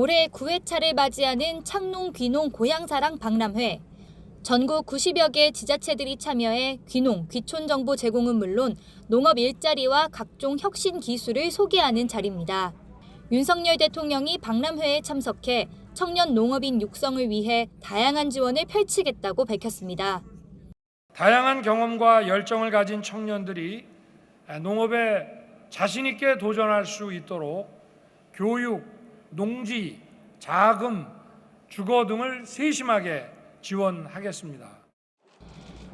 올해 9회차를 맞이하는 창농 귀농 고향사랑 박람회. 전국 90여 개 지자체들이 참여해 귀농, 귀촌 정보 제공은 물론 농업 일자리와 각종 혁신 기술을 소개하는 자리입니다. 윤석열 대통령이 박람회에 참석해 청년 농업인 육성을 위해 다양한 지원을 펼치겠다고 밝혔습니다. 다양한 경험과 열정을 가진 청년들이 농업에 자신 있게 도전할 수 있도록 교육, 농지, 자금, 주거 등을 세심하게 지원하겠습니다.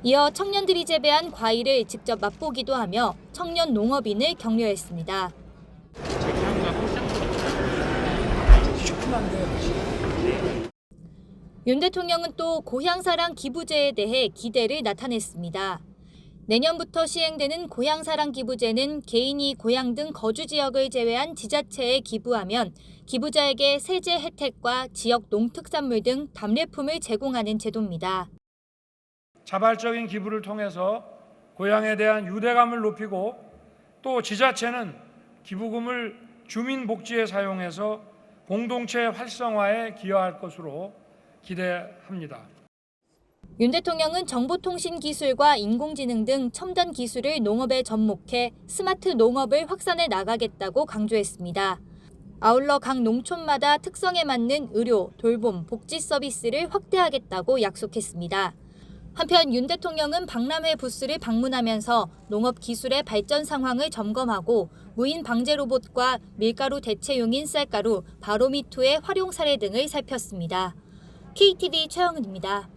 이어 청년들이 재배한 과일을 직접 맛보기도 하며 청년 농업인을 격려했습니다. 윤 대통령은 또 고향사랑 기부제에 대해 기대를 나타냈습니다. 내년부터 시행되는 고향사랑 기부제는 개인이 고향 등 거주 지역을 제외한 지자체에 기부하면 기부자에게 세제 혜택과 지역 농특산물 등 답례품을 제공하는 제도입니다. 자발적인 기부를 통해서 고향에 대한 유대감을 높이고 또 지자체는 기부금을 주민 복지에 사용해서 공동체 활성화에 기여할 것으로 기대합니다. 윤 대통령은 정보통신 기술과 인공지능 등 첨단 기술을 농업에 접목해 스마트 농업을 확산해 나가겠다고 강조했습니다. 아울러 각 농촌마다 특성에 맞는 의료, 돌봄, 복지 서비스를 확대하겠다고 약속했습니다. 한편 윤 대통령은 박람회 부스를 방문하면서 농업 기술의 발전 상황을 점검하고 무인 방제 로봇과 밀가루 대체용인 쌀가루 바로미투의 활용 사례 등을 살폈습니다. KTV 최영은입니다.